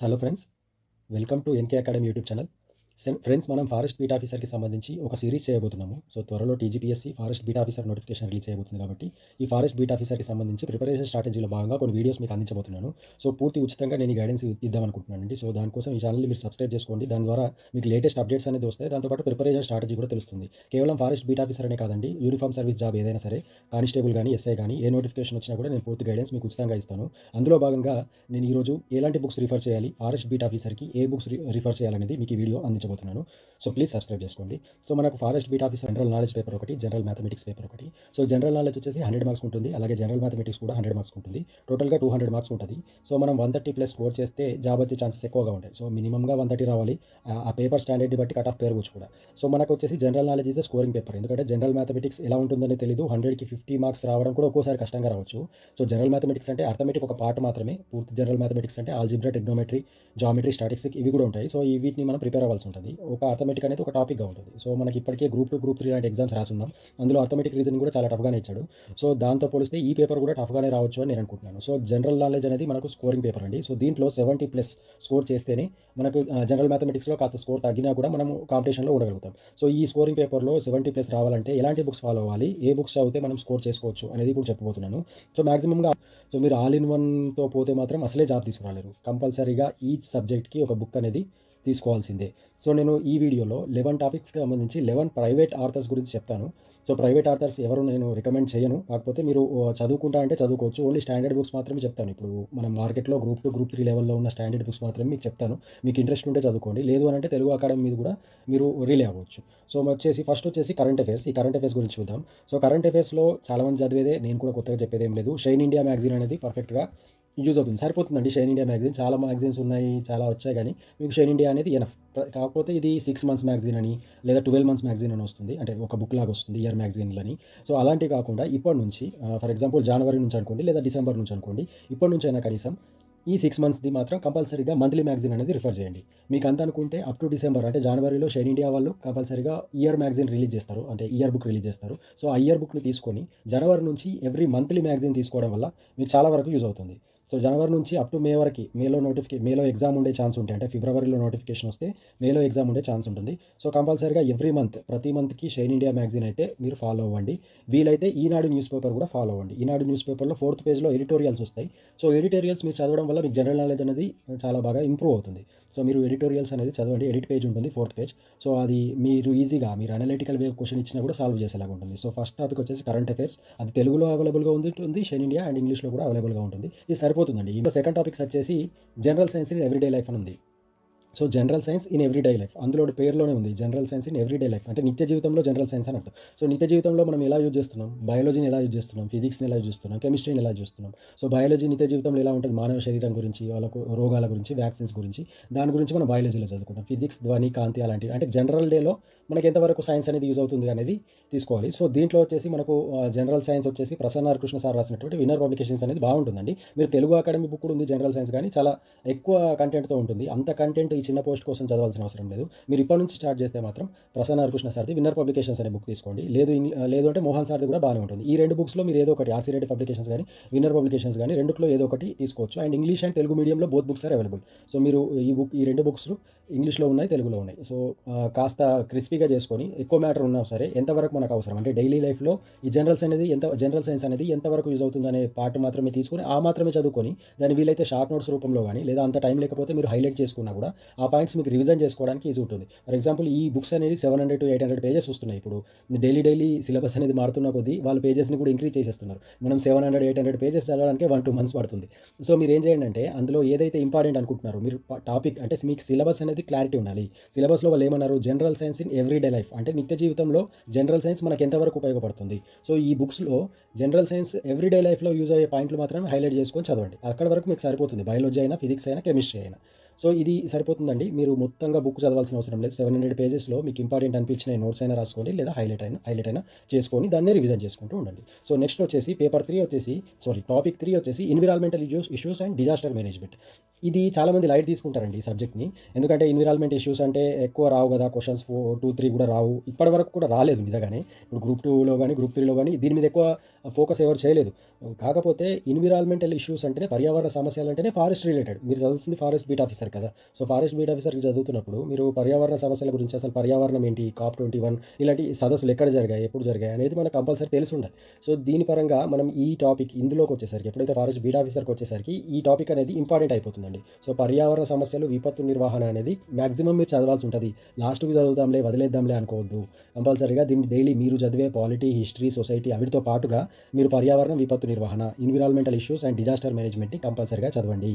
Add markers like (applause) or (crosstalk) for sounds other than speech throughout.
Hello friends, welcome to NK Academy YouTube channel. Friends మనం forest beat ఆఫీసర్కి సంబంధించి ఒక సిరీస్ చేయబోతున్నాము సో త్వరలో TGPSC forest beat officer notification release చేయబోతుంది కాబట్టి ఈ ఫారెస్ట్ బీట్ ఆఫీసర్కి సంబంధించి ప్రిపరేషన్ స్ట్రాటజీలో భాగంగా కొన్ని వీడియోస్ మీకు అందించబోతున్నాను సో పూర్తి ఉచితంగా నేను గైడెన్స్ ఇద్దామనుకుంటున్నానండి సో దానికోసం ఈ ఛానల్ని మీరు సబ్స్క్రైబ్ చేసుకోండి దాని ద్వారా మీకు లేటెస్ట్ అప్డేట్స్ అనేది వస్తాయి దాంతోపాటు ప్రిపరేషన్ స్ట్రాటజీ కూడా తెలుస్తుంది కేవలం ఫారెస్ట్ బీట్ ఆఫీసర్ అనే కాదండి యూనిఫామ్ సర్వీస్ జాబ్ ఏదైనా సరే కానిస్టేబుల్ కానీ ఎస్ఐ కానీ ఏ నోటిఫికేషన్ వచ్చినా కూడా నేను పూర్తి గైడెన్స్ మీకు ఉచితంగా ఇస్తాను అందులో భాగంగా నేను ఈరోజు ఎలాంటి బుక్స్ రిఫర్ చేయాలి ఫారెస్ట్ బీట్ ఆఫీసర్కి ఏ బుక్స్ రిఫర్ చేయాలనేది మీకు ఈ వీడియో అందించాను చూపించబోతున్నాను సో ప్లీజ్ సబ్స్క్రైబ్ చేసుకోండి సో మనకు forest beat office general knowledge paper ఒకటి జనరల్ మ్యాథమెటిక్స్ పేపర్ ఒకటి సో జనరల్ నాలెడ్జ్ వచ్చేసి హండ్రెడ్ మార్క్స్ ఉంటుంది అలాగే జనరల్ మ్యాథమెటిక్స్ కూడా హండ్రెడ్ మార్క్స్ ఉంటుంది టోటల్గా టూ హండ్రెడ్ మార్క్స్ ఉంటుంది సో మనం వన్ థర్టీ ప్లస్ స్కోర్ చేస్తే జాబ్ వచ్చే ఛాన్సెస్ ఎక్కువగా ఉంటాయి సో మినిమంగా వన్ థర్టీ రావాలి ఆ పేపర్ స్టాండర్డ్ని బట్టి కట్ ఆఫ్ వచ్చి కూడా సో మనకు వచ్చేసి general knowledge is scoring paper ఎందుకంటే జనరల్ మ్యాథమెటిక్స్ ఎలా ఉంటుందని తెలియదు హండ్రెడ్కి ఫిఫ్టీ మార్క్స్ రావడం కూడా ఒక్కోసారి కష్టంగా రావచ్చు సో జనరల్ మ్యాథమెటిక్స్ అంటే అర్థమెటిక్ ఒక పార్ట్ మాత్రమే పూర్తి జనరల్ మ్యాథమెటిక్స్ అంటే ఆల్జిబ్రా టెక్నోమెట్రీ జామెట్రీ స్టాటిక్స్ ఇవి కూడా ఉంటాయి సో ఈ వీటిని మనం ప్రిపేర్ అవ్వాల్సి ఉంటుంది ఉంటుంది ఒక అథమెటిక్ అనేది ఒక టాపిక్గా ఉంటుంది సో మనకి ఇప్పటికే గ్రూప్ టూ గ్రూప్ త్రీ లాంటి ఎగ్జామ్స్ రాసున్నాం అందులో అథమెటిక్ రీజన్ కూడా చాలా టఫ్గానే ఇచ్చాడు సో దాంతో పోలిస్తే ఈ పేపర్ కూడా టఫ్గానే రావచ్చు అని నేను అనుకుంటున్నాను సో జనరల్ నాలెడ్జ్ అనేది మనకు స్కోరింగ్ పేపర్ అండి సో దీంట్లో సెవెంటీ ప్లస్ స్కోర్ చేస్తేనే మనకు జనరల్ మ్యాథమెటిక్స్లో కాస్త స్కోర్ తగ్గినా కూడా మనం కాంపిటీషన్లో ఉండగలుగుతాం సో ఈ స్కోరింగ్ పేపర్లో సెవెంటీ ప్లస్ రావాలంటే ఎలాంటి బుక్స్ ఫాలో అవ్వాలి ఏ బుక్స్ చదివితే మనం స్కోర్ చేసుకోవచ్చు అనేది కూడా చెప్పబోతున్నాను సో మాక్సిమంగా సో మీరు ఆల్ ఇన్ వన్తో పోతే మాత్రం అసలే జాబ్ తీసుకురాలేరు కంపల్సరీగా ఈచ్ సబ్జెక్ట్కి ఒక బుక్ అనేది తీసుకోవాల్సిందే సో నేను ఈ వీడియోలో లెవెన్ టాపిక్స్కి సంబంధించి లెవెన్ ప్రైవేట్ ఆర్థర్స్ గురించి చెప్తాను సో ప్రైవేట్ ఆర్థర్స్ ఎవరు నేను రికమెండ్ చేయను కాకపోతే మీరు చదువుకుంటా అంటే చదువుకోవచ్చు ఓన్లీ స్టాండర్డ్ బుక్స్ మాత్రమే చెప్తాను ఇప్పుడు మనం మార్కెట్లో గ్రూప్ టూ గ్రూప్ త్రీ లెవెల్లో ఉన్న స్టాండర్డ్ బుక్స్ మాత్రమే మీకు చెప్తాను మీకు ఇంట్రెస్ట్ ఉంటే చదువుకోండి లేదు అని అంటే తెలుగు అకాడమీ మీద కూడా మీరు రిలే అవ్వచ్చు సో వచ్చేసి ఫస్ట్ వచ్చేసి కరెంట్ అఫేర్స్ ఈ కరెంట్ అఫేర్స్ గురించి చూద్దాం సో కరెంట్ అఫేర్స్లో చాలామంది చదివేదే నేను కూడా కొత్తగా చెప్పేదేం లేదు షైన్ ఇండియా మ్యాగజీన్ అనేది పర్ఫెక్ట్గా యూజ్ అవుతుంది సరిపోతుందండి షైన్ ఇండియా మ్యాగజైన్ చాలా మ్యాగజైన్స్ ఉన్నాయి చాలా వచ్చాయి కానీ మీకు షైన్ ఇండియా అనేది ఎనఫ్ కాకపోతే ఇది సిక్స్ మంత్స్ మ్యాగజైన్ అని లేదా ట్వెల్వ్ మంత్స్ మ్యాగజైన్ అని వస్తుంది అంటే ఒక బుక్ లాగా వస్తుంది ఇయర్ మ్యాగజైన్లని సో అలాంటివి కాకుండా ఇప్పటి నుంచి ఫర్ ఎగ్జాంపుల్ జనవరి నుంచి అనుకోండి లేదా డిసెంబర్ నుంచి అనుకోండి ఇప్పటి నుంచి అయినా కనీసం ఈ సిక్స్ మంత్స్ది మాత్రం కంపల్సరీగా మంత్లీ మ్యాగజైన్ అనేది రిఫర్ చేయండి మీకు అంత అనుకుంటే అప్ టు డిసెంబర్ అంటే జనవరిలో షైన్ ఇండియా వాళ్ళు కంపల్సరీగా ఇయర్ మ్యాగజైన్ రిలీజ్ చేస్తారు అంటే ఇయర్ బుక్ రిలీజ్ చేస్తారు సో ఆ ఇయర్ బుక్ని తీసుకొని జనవరి నుంచి ఎవ్రీ మంత్లీ మ్యాగజైన్ తీసుకోవడం వల్ల మీకు చాలా వరకు యూజ్ అవుతుంది సో జనవరి నుంచి అప్ టు మే వరకు మేలో నోటిఫికే మేలో ఎగ్జామ్ ఉండే ఛాన్స్ ఉంటాయి అంటే ఫిబ్రవరిలో నోటిఫికేషన్ వస్తే మేలో ఎగ్జామ్ ఉండే ఛాన్స్ ఉంటుంది సో కంపల్సరీగా ఎవ్రీ మంత్ ప్రతి మంత్కి షైన్ ఇండియా మ్యాగజైన్ అయితే మీరు ఫాలో అవ్వండి వీలైతే ఈనాడు న్యూస్ పేపర్ కూడా ఫాలో అవ్వండి ఈనాడు న్యూస్ పేపర్లో ఫోర్త్ పేజ్లో ఎడిటోరియల్స్ వస్తాయి సో ఎడిటోరియల్స్ మీరు చదవడం వల్ల మీకు జనరల్ నాలెడ్జ్ అనేది చాలా బాగా ఇంప్రూవ్ అవుతుంది సో మీరు ఎడిటోరియల్స్ అనేది చదవండి ఎడిట్ పేజ్ ఉంటుంది ఫోర్త్ పేజ్ సో అది మీరు ఈజీగా మీరు అనలిటికల్ వే క్వశ్చన్ ఇచ్చినా కూడా సాల్వ్ చేసేలాగా ఉంటుంది సో ఫస్ట్ టాపిక్ వచ్చేసి కరెంట్ అఫేర్స్ అది తెలుగులో అవైలబుల్గా ఉంటుంది షైన్ ఇండియా అండ్ ఇంగ్లీష్లో కూడా అవైలబుల్గా ఉంటుంది ఈ సర్వీస్ సరిపోతుందండి ఇంకో సెకండ్ టాపిక్స్ వచ్చేసి general science in everyday life అని ఉంది so general science in everyday life అందులో పేరులోనే ఉంది general science in everyday life అంటే నిత్య జీవితంలో జనరల్ సైన్స్ అని అర్థం సో నిత్య జీవితంలో మనం ఎలా యూజ్ చేస్తున్నాం బయాలజీని ఎలా యూజ్ చేస్తున్నాం ఫిజిక్స్ని ఎలా యూజ్ చేస్తున్నాం కెమిస్ట్రీని ఎలా చూస్తున్నాం సో బయాలజీ నిత్య జీవితంలో ఎలా ఉంటుంది మానవ శరీరం గురించి వాళ్ళకు రోగాల గురించి వ్యాక్సిన్స్ గురించి దాని గురించి మనం బయాలజీలో చదువుకుంటాం ఫిజిక్స్ ధ్వని కాంతి అలాంటివి అంటే జనరల్ డేలో మనకి ఎంతవరకు సైన్స్ అనేది యూజ్ అవుతుంది అనేది తీసుకోవాలి సో దీంట్లో వచ్చేసి మనకు జనరల్ సైన్స్ వచ్చేసి ప్రసన్న కృష్ణ సార్ రాసినటువంటి విన్నర్ పబ్లికేషన్స్ అనేది బాగుంటుందండి మీరు తెలుగు అకాడమీ బుక్ కూడా ఉంది జనరల్ సైన్స్ కానీ చాలా ఎక్కువ కంటెంట్తో ఉంటుంది అంత కంటెంట్ చిన్న పోస్ట్ కోసం చదవాల్సిన అవసరం లేదు మీరు ఇప్పటి నుంచి స్టార్ట్ చేస్తే మాత్రం ప్రసన్న హరికృష్ణ సార్ది విన్నర్ పబ్లికేషన్స్ అనే బుక్ తీసుకోండి లేదు లేదు అంటే మోహన్ సార్ది కూడా బాగానే ఉంటుంది ఈ రెండు బుక్స్లో మీరు ఏదో ఒకటి ఆర్సీ రెడ్డి పబ్లికేషన్స్ కానీ విన్నర్ పబ్లికేషన్స్ కానీ రెండులో ఏదో ఒకటి తీసుకోవచ్చు అండ్ ఇంగ్లీష్ అండ్ తెలుగు మీడియంలో both books are available so మీరు ఈ బుక్ ఈ రెండు బుక్స్ ఇంగ్లీష్లో ఉన్నాయి తెలుగులో ఉన్నాయి సో కాస్త క్రిస్పీగా చేసుకొని ఎక్కువ మ్యాటర్ ఉన్నా సరే ఎంతవరకు మనకు అవసరం అంటే డైలీ లైఫ్లో ఈ జనరల్స్ అనేది ఎంత జనరల్ సైన్స్ అనేది ఎంతవరకు యూజ్ అవుతుందనే పార్ట్ మాత్రమే తీసుకొని ఆ మాత్రమే చదువుకొని దాన్ని వీలైతే షార్ట్ నోట్స్ రూపంలో కానీ లేదా అంత టైం లేకపోతే మీరు హైలైట్ చేసుకున్నా కూడా ఆ పాయింట్స్ మీకు రివిజన్ చేసుకోవడానికి ఈజీ ఉంటుంది ఫర్ ఎగ్జాంపుల్ ఈ బుక్స్ అనేది seven hundred to eight hundred pages వస్తున్నాయి ఇప్పుడు డైలీ డైలీ సిలబస్ అనేది మారుతున్న కొద్దీ వాళ్ళ పేజెస్ని కూడా ఇంక్రీజ్ చేసేస్తున్నారు మనం seven hundred eight hundred pages చదవడానికి వన్ టూ మంత్స్ పడుతుంది సో మీరు ఏం చేయండి అంటే అందులో ఏదైతే ఇంపార్టెంట్ అనుకుంటున్నారు మీరు టాపిక్ అంటే మీకు సిలబస్ అనేది క్లారిటీ ఉండాలి సిలబస్లో వాళ్ళు ఏమన్నారు general science in everyday life అంటే నిత్య జీవితంలో జనరల్ సైన్స్ మనకు ఎంతవరకు ఉపయోగపడుతుంది సో ఈ బుక్స్లో జనరల్ సైన్స్ ఎవ్రీడే లైఫ్లో యూజ్ అయ్యే పాయింట్లు మాత్రం హైలైట్ చేసుకొని చదవండి అక్కడ వరకు మీకు సరిపోతుంది బయాలజీ అయినా ఫిజిక్స్ అయినా కెమిస్ట్రీ అయినా సో ఇది సరిపోతుందండి మీరు మొత్తంగా బుక్ చదవాల్సిన అవసరం లేదు సెవెన్ హండ్రెడ్ పేజెస్లో మీకు ఇంపార్టెంట్ అనిపించిన నోట్స్ అయినా రాసుకోండి లేదా హైలైట్ అయినా హైలైట్ అయినా చేసుకొని దాన్ని రివిజన్ చేసుకుంటూ ఉండండి సో నెక్స్ట్ వచ్చేసి పేపర్ త్రీ వచ్చేసి సారీ టాపిక్ త్రీ వచ్చేసి environmental issues issues and disaster management ఇది చాలామంది లైట్ తీసుకుంటారండి ఈ సబ్జెక్ట్ని ఎందుకంటే ఎన్విరాన్మెంట్ ఇష్యూస్ అంటే ఎక్కువ రావు కదా క్వశ్చన్స్ ఫోర్ టూ త్రీ కూడా రావు ఇప్పటి వరకు కూడా రాలేదు నిజంగానే ఇప్పుడు గ్రూప్ టూలో కానీ గ్రూప్ త్రీలో కానీ దీని మీద ఎక్కువ ఫోకస్ ఎవరు చేయలేదు కాకపోతే ఎన్విరాన్మెంటల్ ఇష్యూస్ అంటేనే పర్యావరణ సమస్యలు అంటేనే ఫారెస్ట్ రిలేటెడ్ మీరు చదువుతుంది ఫారెస్ట్ బీట్ ఆఫీసర్ ఆఫీసర్ కదా సో ఫారెస్ట్ బీట్ ఆఫీసర్కి చదువుతున్నప్పుడు మీరు పర్యావరణ సమస్యల గురించి అసలు పర్యావరణం ఏంటి కాప్ ట్వంటీ వన్ ఇలాంటి సదస్సులు ఎక్కడ జరిగాయి ఎప్పుడు జరిగాయి అనేది మనకు కంపల్సరీ తెలిసి ఉండాలి సో దీని పరంగా మనం ఈ టాపిక్ ఇందులోకి వచ్చేసరికి ఎప్పుడైతే ఫారెస్ట్ బీట్ ఆఫీసర్కి వచ్చేసరికి ఈ టాపిక్ అనేది ఇంపార్టెంట్ అయిపోతుందండి సో పర్యావరణ సమస్యలు విపత్తు నిర్వహణ అనేది మాక్సిమం మీరు చదవాల్సి ఉంటుంది లాస్ట్కి చదువుతాంలే వదిలేద్దాంలే అనుకోవద్దు కంపల్సరీగా దీన్ని డైలీ మీరు చదివే పాలిటీ హిస్టరీ సొసైటీ అవిటితో పాటుగా మీరు పర్యావరణ విపత్తు నిర్వహణ ఎన్విరాన్మెంటల్ ఇష్యూస్ అండ్ డిజాస్టర్ మేనేజ్మెంట్ని కంపల్సరీగా చదవండి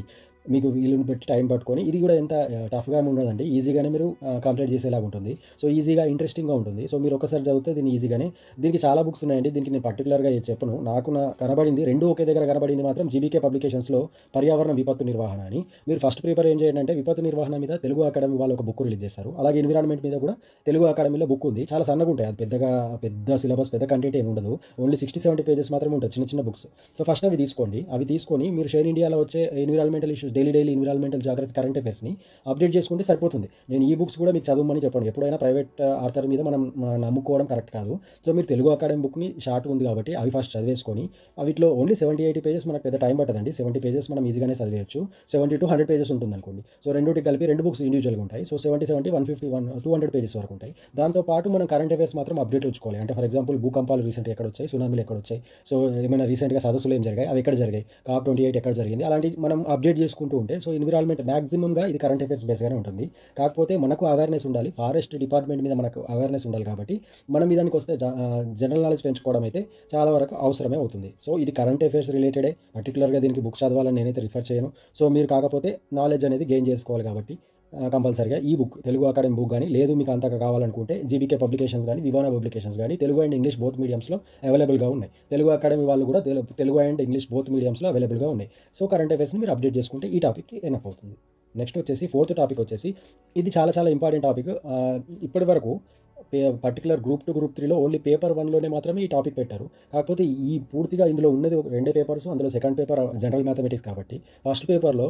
మీకు వీలుని బట్టి టైం పట్టుకొని కానీ ఇది కూడా ఎంత టఫ్గా ఉండదండి ఈజీగానే మీరు కంప్లీట్ చేసేలాగా ఉంటుంది సో ఈజీగా ఇంట్రెస్టింగ్గా ఉంటుంది సో మీరు ఒకసారి చదివితే దీన్ని ఈజీగానే దీనికి చాలా బుక్స్ ఉన్నాయండి దీనికి నేను పర్టికులర్గా చెప్పను నాకు నా కనబడింది రెండు ఒకే దగ్గర కనబడింది మాత్రం జీబీకే పబ్లికేషన్స్లో పర్యావరణ విపత్తు నిర్వహణ అని మీరు ఫస్ట్ ప్రిపేర్ ఏం చేయండి అంటే విపత్తు నిర్వహణ మీద తెలుగు అకాడమీ వాళ్ళు ఒక బుక్ రిలీజ్ చేస్తారు అలాగే ఎన్విరాన్మెంట్ మీద కూడా తెలుగు అకాడమీలో బుక్ ఉంది చాలా సన్నగా ఉంటాయి అది పెద్దగా పెద్ద సిలబస్ పెద్ద కంటెంట్ ఏమి ఉండదు ఓన్లీ సిక్స్టీ సెవెంటీ పేజెస్ మాత్రమే ఉంటుంది చిన్న చిన్న బుక్స్ సో ఫస్ట్ అవి తీసుకోండి అవి తీసుకొని మీరు షేర్ ఇండియాలో వచ్చే environmental issues daily daily environmental geography current current అఫేర్స్ని update చేసుకుంటే సరిపోతుంది నేను ఈ బుక్స్ కూడా మీకు చదవమని చెప్పండి ఎప్పుడైనా ప్రైవేట్ ఆర్థర్ uh, మీద మనం నమ్ముకోవడం కరెక్ట్ కాదు సో మీరు తెలుగు అకాడమీ బుక్ని షార్ట్ ఉంది కాబట్టి అవి ఫస్ట్ చదివేసుకొని వీటిలో ఓన్లీ సెవెంటీ ఎయిటీ పేజెస్ మనకు పెద్ద టైం పట్టదండి సెవెంటీ పేజెస్ మనం ఈజీగానే చదివేయచ్చు సెవెంటీ టు హండ్రెడ్ పేజెస్ ఉంటుంది అనుకోండి సో రెండుకి కలిపి రెండు బుక్స్ ఇండివిజువల్గా ఉంటాయి so seventy seventy one fifty one two hundred pages వరకు ఉంటాయి దాంతోపాటు మనం కరెంట్ అఫేర్స్ మాత్రం అప్డేట్ ఉంచుకోవాలి అంటే ఫర్ ఎగ్జాంపుల్ భూకంపాలు రీసెంట్ ఎక్కడ వచ్చాయి సునామీలు ఎక్కడ వచ్చాయి సో ఏమైనా రీసెంట్గా సదస్సులు ఏం జరిగాయి అవి ఎక్కడ జరిగాయి కాప్ ట్వంటీ ఎయిట్ ఎక్కడ జరిగింది అలాంటి మనం అప్డేట్ చేసుకుంటూ ఉంటే సో ఎన్విరాన్మెంట్ మ్యాక్సిమం మ్యాక్సిమంగా ఇది కరెంట్ అఫేర్స్ బేస్గానే ఉంటుంది కాకపోతే మనకు అవేర్నెస్ ఉండాలి ఫారెస్ట్ డిపార్ట్మెంట్ మీద మనకు అవేర్నెస్ ఉండాలి కాబట్టి మనం దానికి వస్తే జనరల్ నాలెడ్జ్ పెంచుకోవడం అయితే చాలా వరకు అవసరమే అవుతుంది సో ఇది కరెంట్ అఫైర్స్ రిలేటెడే పర్టికులర్గా దీనికి బుక్ చదవాలని నేనైతే రిఫర్ చేయను సో మీరు కాకపోతే నాలెడ్జ్ అనేది గెయిన్ చేసుకోవాలి కాబట్టి కంపల్సరిగా ఈ బుక్ తెలుగు అకాడమీ బుక్ కానీ లేదు మీకు అంతగా కావాలనుకుంటే జీబీకే పబ్లికేషన్స్ కానీ విమాన పబ్లికేషన్స్ కానీ తెలుగు అండ్ ఇంగ్లీష్ బోత్ మీడియంస్లో అవైలబుల్గా ఉన్నాయి తెలుగు అకాడమీ వాళ్ళు కూడా తెలుగు అండ్ ఇంగ్లీష్ బోత్ మీడియంస్లో అవైలబుల్గా ఉన్నాయి సో కరెంట్ అఫేర్స్ని మీరు అప్డేట్ చేసుకుంటే ఈ టాపిక్కి ఎనఫ్ అవుతుంది నెక్స్ట్ వచ్చేసి ఫోర్త్ టాపిక్ వచ్చేసి ఇది చాలా చాలా ఇంపార్టెంట్ టాపిక్ ఇప్పటి వరకు పర్టికులర్ గ్రూప్ టు గ్రూప్ త్రీలో ఓన్లీ పేపర్ వన్లోనే మాత్రమే ఈ టాపిక్ పెట్టారు కాకపోతే ఈ పూర్తిగా ఇందులో ఉన్నది రెండే పేపర్స్ అందులో సెకండ్ పేపర్ జనరల్ మ్యాథమెటిక్స్ కాబట్టి ఫస్ట్ పేపర్లో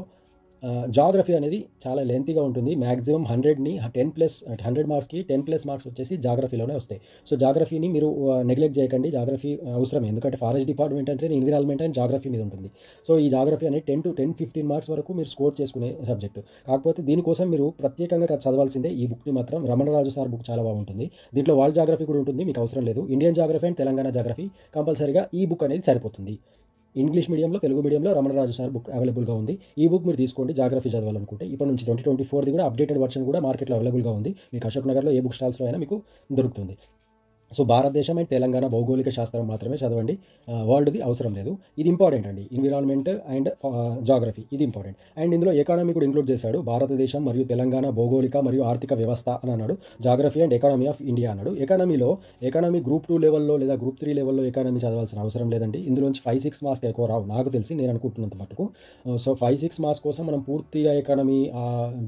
జాగ్రఫీ అనేది చాలా లెంతీగా ఉంటుంది మ్యాక్సిమం హండ్రెడ్ని టెన్ ప్లస్ హండ్రెడ్ మార్క్స్కి టెన్ ప్లస్ మార్క్స్ వచ్చేసి జాగ్రఫీలోనే వస్తాయి సో జాగ్రఫీని మీరు నెగ్లెక్ట్ చేయకండి జాగ్రఫీ అవసరం ఎందుకంటే ఫారెస్ట్ డిపార్ట్మెంట్ అంటే ఎన్విరాన్మెంట్ అండ్ జాగ్రఫీ మీద ఉంటుంది సో ఈ జాగ్రఫీ అనేది ten to ten fifteen marks వరకు మీరు స్కోర్ చేసుకునే సబ్జెక్ట్ కాకపోతే దీనికోసం మీరు ప్రత్యేకంగా చదవాల్సిందే ఈ బుక్ని మాత్రం రమణరాజు సార్ బుక్ చాలా బాగుంటుంది దీంట్లో వాళ్ళ జాగ్రఫీ కూడా ఉంటుంది మీకు అవసరం లేదు Indian geography and Telangana geography కంపల్సరీగా ఈ బుక్ అనేది సరిపోతుంది ఇంగ్లీష్ మీడియంలో తెలుగు మీడియంలో రమణరాజు సార్ బుక్ అవైలబుల్గా ఉంది ఈ బుక్ మీరు తీసుకోండి జాగ్రఫీ చదవాలనుకుంటే ఇప్పటి నుంచి ట్వంటీ ట్వంటీ ఫోర్ది కూడా అప్డేటెడ్ వర్షన్ కూడా మార్కెట్లో అవైలబుల్గా ఉంది మీకు అశోక్ నగర్లో ఏ బుక్ స్టాల్స్లో అయినా మీకు దొరుకుతుంది సో భారతదేశం అండ్ తెలంగాణ భౌగోళిక శాస్త్రం మాత్రమే చదవండి వరల్డ్ది అవసరం లేదు ఇది ఇంపార్టెంట్ అండి ఎన్విరాన్మెంట్ అండ్ జాగ్రఫీ ఇది ఇంపార్టెంట్ అండ్ ఇందులో ఎకానమీ కూడా ఇంక్లూడ్ చేశాడు భారతదేశం మరియు తెలంగాణ భౌగోళిక మరియు ఆర్థిక వ్యవస్థ అని అన్నాడు geography and economy of India అన్నాడు ఎకానమీలో ఎకానమీ గ్రూప్ టూ లెవెల్లో లేదా గ్రూప్ త్రీ లెవెల్లో ఎకానమీ చదవాల్సిన అవసరం లేదండి ఇందులోంచి ఫైవ్ సిక్స్ మార్క్స్ ఎక్కువ రావు నాకు తెలిసి నేను అనుకుంటున్నంత మటుకు సో ఫైవ్ సిక్స్ మార్క్స్ కోసం మనం పూర్తిగా ఎకానమీ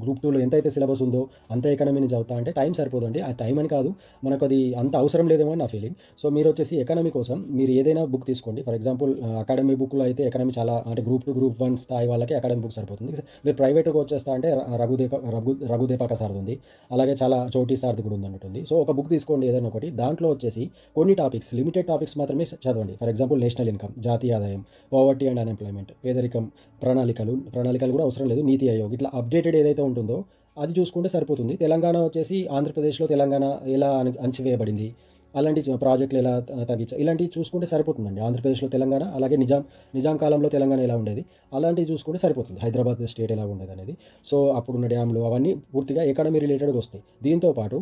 గ్రూప్ టూలో ఎంతైతే సిలబస్ ఉందో అంత ఎకానమీని చదువుతా అంటే టైం సరిపోదండి ఆ టైం అని కాదు మనకు అది అంత అవసరం లేదు ఉండేదేమో నా ఫీలింగ్ సో మీరు వచ్చేసి ఎకనమీ కోసం మీరు ఏదైనా బుక్ తీసుకోండి ఫర్ ఎగ్జాంపుల్ అకాడమీ బుక్లో అయితే ఎకనమీ చాలా అంటే గ్రూప్ టు గ్రూప్ వన్ స్థాయి వాళ్ళకి అకాడమీ బుక్ సరిపోతుంది మీరు ప్రైవేట్గా వచ్చేస్తా అంటే రఘుదేప రఘు రఘుదేపాక సార్ది ఉంది అలాగే చాలా చోటీ సార్ది కూడా ఉందన్నట్టుంది సో ఒక బుక్ తీసుకోండి ఏదైనా ఒకటి దాంట్లో వచ్చేసి కొన్ని టాపిక్స్ లిమిటెడ్ టాపిక్స్ మాత్రమే చదవండి ఫర్ ఎగ్జాంపుల్ నేషనల్ ఇన్కమ్ జాతీయ ఆదాయం పవర్టీ అండ్ అన్ఎంప్లాయ్మెంట్ పేదరికం ప్రణాళికలు ప్రణాళికలు కూడా అవసరం లేదు నీతి ఆయోగ్ ఇట్లా అప్డేటెడ్ ఏదైతే ఉంటుందో అది చూసుకుంటే సరిపోతుంది తెలంగాణ వచ్చేసి ఆంధ్రప్రదేశ్లో తెలంగాణ ఎలా అంచివేయబడింది అలాంటి ప్రాజెక్టులు ఎలా తగ్గించాలి ఇలాంటివి చూసుకుంటే సరిపోతుందండి ఆంధ్రప్రదేశ్లో తెలంగాణ అలాగే నిజాం నిజాం కాలంలో తెలంగాణ ఎలా ఉండేది అలాంటివి చూసుకుంటే సరిపోతుంది హైదరాబాద్ స్టేట్ ఎలా ఉండేది అనేది సో అప్పుడున్న డ్యాములు అవన్నీ పూర్తిగా ఎకాడమీ రిలేటెడ్గా వస్తాయి దీంతోపాటు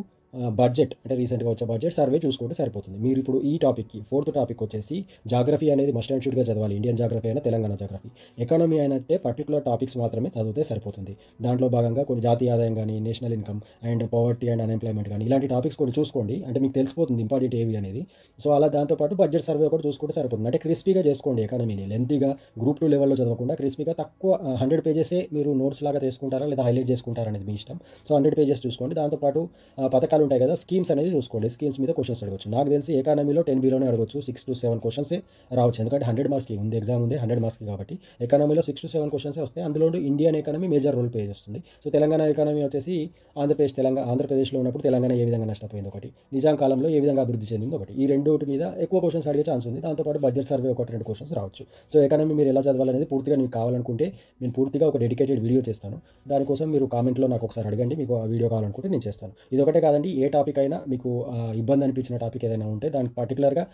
బడ్జెట్ అంటే రీసెంట్గా వచ్చే బడ్జెట్ సర్వే చూసుకుంటే సరిపోతుంది మీరు ఇప్పుడు ఈ టాపిక్కి ఫోర్త్ టాపిక్ వచ్చేసి జాగ్రఫీ అనేది మస్ట్ అండ్ షూడ్గా చదవాలి ఇండియన్ జాగ్రఫీ అయినా తెలంగాణ జాగ్రఫీ ఎకానమీ అయినట్టే పర్టికులర్ టాపిక్స్ మాత్రమే చదివితే సరిపోతుంది దాంట్లో భాగంగా కొన్ని జాతీయ ఆదాయం కానీ national income and poverty and unemployment కానీ ఇలాంటి టాపిక్స్ కొన్ని చూసుకోండి అంటే మీకు తెలిసిపోతుంది ఇంపార్టెంట్ ఏవి అనేది సో అలా దాంతోపాటు బడ్జెట్ సర్వే కూడా చూసుకుంటే సరిపోతుంది అంటే క్రిస్పీగా చేసుకోండి ఎకానమీని లెంతీగా గ్రూప్ టూ లెవెల్లో చదవకుండా క్రిస్పీగా తక్కువ హండ్రెడ్ పేజెసే మీరు నోట్స్ లాగా తీసుకుంటారా లేదా హైలైట్ చేసుకుంటారా అనేది మీ ఇష్టం సో హండ్రెడ్ పేజెస్ చూసుకోండి దాంతోపాటు పథకాలు పత్రాలు ఉంటాయి కదా స్కీమ్స్ అనేది చూసుకోండి స్కీమ్స్ మీద క్వశ్చన్స్ అడగచ్చు నాకు తెలిసి ఎకానమీలో టెన్ బీలోనే అడగవచ్చు సిక్స్ టు సెవెన్ క్వశ్చన్స్ రావచ్చు ఎందుకంటే హండ్రెడ్ మార్క్స్కి ఉంది ఎగ్జామ్ ఉంది హండ్రెడ్ మార్క్స్కి కాబట్టి ఎకానమీలో సిక్స్ టు సెవెన్ క్వశ్చన్స్ వస్తాయి అందులో Indian economy major role play చేస్తుంది సో తెలంగాణ ఎకానమీ వచ్చేసి ఆంధ్రప్రదేశ్ తెలంగాణ ఆంధ్రప్రదేశ్లో ఉన్నప్పుడు తెలంగాణ ఏ విధంగా నష్టపోయింది ఒకటి నిజాం కాలంలో ఏ విధంగా అభివృద్ధి చెందింది ఒకటి ఈ రెండు మీద ఎక్కువ క్వశ్చన్స్ అడిగే ఛాన్స్ ఉంది దాంతోపాటు బడ్జెట్ సర్వే ఒకటి రెండు క్వశ్చన్స్ రావచ్చు సో ఎకానమీ మీరు ఎలా చదవాలనేది పూర్తిగా మీకు కావాలనుకుంటే నేను పూర్తిగా ఒక డెడికేటెడ్ వీడియో చేస్తాను దానికోసం మీరు కామెంట్లో నాకు ఒకసారి అడగండి మీకు ఆ వీడియో కావాలనుకుంటే నేను చేస్తాను ఇది ఒకటే కాదండి ఏ టాపిక్ అయినా మీకు ఇబ్బంది అనిపించిన టాపిక్ ఏదైనా ఉంటే దానికి పర్టికులర్గా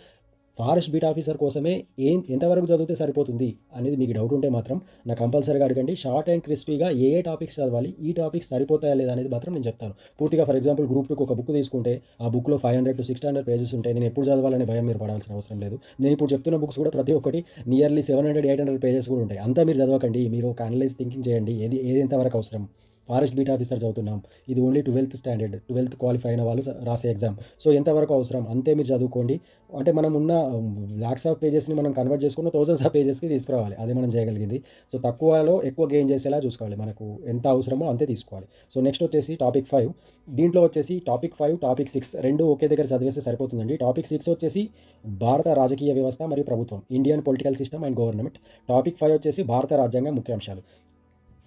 ఫారెస్ట్ బీట్ ఆఫీసర్ కోసమే ఏం ఎంతవరకు చదివితే సరిపోతుంది అనేది మీకు డౌట్ ఉంటే మాత్రం నా కంపల్సరీగా అడగండి షార్ట్ అండ్ క్రిస్పీగా ఏ ఏ టాపిక్స్ చదవాలి ఈ టాపిక్స్ సరిపోతాయా లేదా అనేది మాత్రం నేను చెప్తాను పూర్తిగా ఫర్ ఎగ్జాంపుల్ గ్రూప్ టూకి ఒక బుక్ తీసుకుంటే ఆ బుక్లో five hundred to six hundred pages ఉంటాయి నేను ఎప్పుడు చదవాలనే భయం మీరు పడాల్సిన అవసరం లేదు నేను ఇప్పుడు చెప్తున్న బుక్స్ కూడా ప్రతి ఒక్కటి nearly seven hundred eight hundred pages కూడా ఉంటాయి అంతా మీరు చదవకండి మీరు ఒక అనలైజ్ థింకింగ్ చేయండి ఏది ఏది ఎంతవరకు అవసరం ఫారెస్ట్ బీట్ ఆఫీసర్ చదువుతున్నాం ఇది only twelfth standard twelfth qualify అయిన వాళ్ళు రాసే ఎగ్జామ్ సో ఎంతవరకు అవసరం అంతే మీరు చదువుకోండి అంటే మనం ఉన్న ల్యాక్స్ ఆఫ్ పేజెస్ని మనం కన్వర్ట్ చేసుకున్న థౌజండ్స్ ఆఫ్ పేజెస్కి తీసుకురావాలి అది మనం చేయగలిగింది సో తక్కువలో ఎక్కువ గెయిన్ చేసేలా చూసుకోవాలి మనకు ఎంత అవసరమో అంతే తీసుకోవాలి సో నెక్స్ట్ వచ్చేసి టాపిక్ ఫైవ్ దీంట్లో వచ్చేసి టాపిక్ ఫైవ్ టాపిక్ సిక్స్ రెండు ఒకే దగ్గర చదివేస్తే సరిపోతుందండి టాపిక్ సిక్స్ వచ్చేసి భారత రాజకీయ వ్యవస్థ మరియు ప్రభుత్వం Indian political system and government topic five వచ్చేసి భారత రాజ్యాంగం ముఖ్యాంశాలు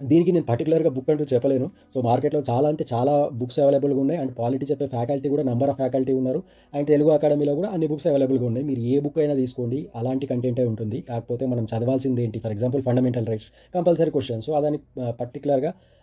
దీనికి నేను పర్టికులర్గా బుక్ అంటూ చెప్పలేను సో మార్కెట్లో చాలా అంటే చాలా బుక్స్ అవైలబుల్గా ఉన్నాయి అండ్ క్వాలిటీ చెప్పే ఫ్యాకల్టీ కూడా నెంబర్ ఆఫ్ ఫ్యాకల్టీ ఉన్నారు అండ్ తెలుగు అకాడమీలో కూడా అన్ని బుక్స్ అవైలబుల్గా ఉన్నాయి మీరు ఏ బుక్ అయినా తీసుకోండి అలాంటి కంటెంటే ఉంటుంది కాకపోతే మనం చదవాల్సింది ఏంటి for example fundamental rights compulsory question so అదని పర్టికులర్గా uh,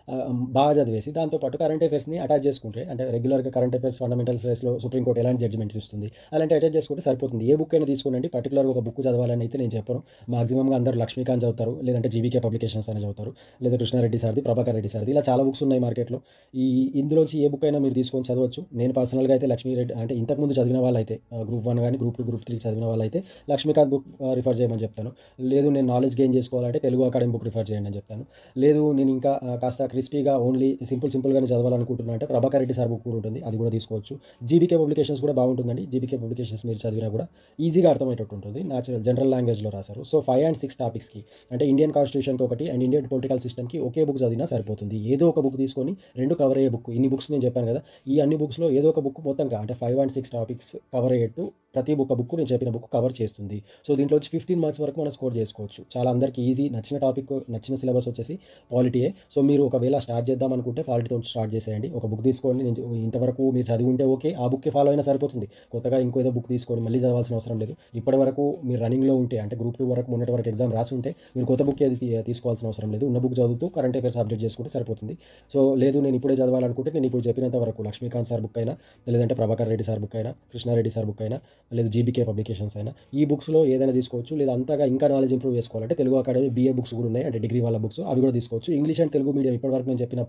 బాగా చదివేసి దాంతోపాటు కరెంట్ అఫేర్స్ని అటాచ్ చేసుకుంటే అంటే రెగ్యులర్గా కరెంట్ అఫేర్స్ ఫండమెంటల్స్ రేస్లో సుప్రీంకోర్టు ఎలాంటి జడ్జిమెంట్స్ ఇస్తుంది అలాంటి అటాచ్ చేసుకుంటే సరిపోతుంది ఏ బుక్ అయినా తీసుకోండి పర్టికులర్గా ఒక బుక్ చదవాలని అయితే నేను చెప్పను మాక్సిమంగా అందరూ లక్ష్మీకాంత్ చదువుతారు లేదంటే జీవికే పబ్లికేషన్స్ అనే చదువుతారు లేదా కృష్ణారెడ్డి సార్ది ప్రభాకర్ రెడ్డి సార్ది ఇలా చాలా బుక్స్ ఉన్నాయి మార్కెట్లో ఈ ఇందులోంచి ఏ బుక్ అయినా మీరు తీసుకొని చదవచ్చు నేను పర్సనల్గా అయితే లక్ష్మీరెడ్డి అంటే ఇంతకుముందు చదివిన వాళ్ళైతే గ్రూప్ వన్ కానీ గ్రూప్ టూ గ్రూప్ త్రీ చదివిన వాళ్ళు అయితే లక్ష్మీకాంత్ బుక్ రిఫర్ చేయమని చెప్తాను లేదు నేను నాలెడ్జ్ గెయిన్ చేసుకోవాలంటే తెలుగు అకాడమీ బుక్ రిఫర్ చేయండి అని చెప్తాను లేదు నేను ఇంకా కాస్త క్రిస్పీగా ఓన్లీ సింపుల్ సింపుల్గానే చదవాలనుకుంటున్నా అంటే ప్రభాకర్ రెడ్డి సార్ బుక్ కూడా ఉంటుంది అది కూడా తీసుకోవచ్చు జీబీకే పబ్లికేషన్స్ కూడా బాగుంటుందండి జీబీకే పబ్లికేషన్స్ మీరు చదివినా కూడా ఈజీగా అర్థమయ్యేటట్టు ఉంటుంది న్యాచురల్ జనరల్ లాంగ్వేజ్లో రాశారు సో ఫైవ్ అండ్ సిక్స్ టాపిక్స్కి అంటే ఇండియన్ కాన్స్టిట్యూషన్కి ఒకటి అండ్ ఇండియన్ పొలిటికల్ సిస్టమ్కి ఒకే బుక్ చదివినా సరిపోతుంది ఏదో ఒక బుక్ తీసుకొని రెండు కవర్ అయ్యే బుక్ ఇన్ని బుక్స్ నేను చెప్పాను కదా ఈ అన్ని బుక్స్లో ఏదో ఒక బుక్ మొత్తం అంటే five and six topics cover అయ్యేట్టు ప్రతి ఒక్క బుక్ నేను చెప్పిన బుక్ కవర్ చేస్తుంది సో దీంట్లో వచ్చి ఫిఫ్టీన్ మార్క్స్ వరకు మనం స్కోర్ చేసుకోవచ్చు చాలా అందరికీ ఈజీ నచ్చిన టాపిక్ నచ్చిన సిలబస్ వచ్చేసి పాలిటీయే సో మీరు ఒకవేళ స్టార్ట్ చేద్దాం అనుకుంటే పాలిటీతో స్టార్ట్ చేసేయండి ఒక బుక్ తీసుకోండి నేను ఇంతవరకు మీరు చదివి ఉంటే ఓకే ఆ బుక్కి ఫాలో అయినా సరిపోతుంది కొత్తగా ఏదో బుక్ తీసుకోండి మళ్ళీ చదవాల్సిన అవసరం లేదు ఇప్పటి వరకు మీరు రన్నింగ్లో ఉంటే అంటే గ్రూప్ టూ వరకు మొన్నటి వరకు ఎగ్జామ్ రాసి ఉంటే మీరు కొత్త బుక్ అది తీసుకోవాల్సిన అవసరం లేదు ఉన్న బుక్ చదువుతూ కరెంట్ అఫేర్స్ అప్డేట్ చేసుకుంటే సరిపోతుంది సో లేదు నేను ఇప్పుడే చదవాలనుకుంటే నేను ఇప్పుడు చెప్పినంత వరకు లక్ష్మీకాంత్ సార్ బుక్ అయినా లేదంటే ప్రభాకర్ రెడ్డి సార్ బుక్ అయినా కృష్ణారెడ్డి సార్ బుక్ అయినా లేదు జీబీకే పబ్లికేషన్స్ అయినా ఈ బుక్స్లో ఏదైనా తీసుకోవచ్చు లేదా అంతగా ఇంకా నాలెడ్జ్ ఇంప్రూవ్ చేసుకోవాలంటే తెలుగు అకాడమీ బీఏ బుక్స్ కూడా ఉన్నాయి అంటే డిగ్రీ వాళ్ళ బుక్స్ అవి కూడా తీసుకోవచ్చు ఇంగ్లీష్ అండ్ తెలుగు మీడియం ఇప్పటివరకు నేను చెప్పిన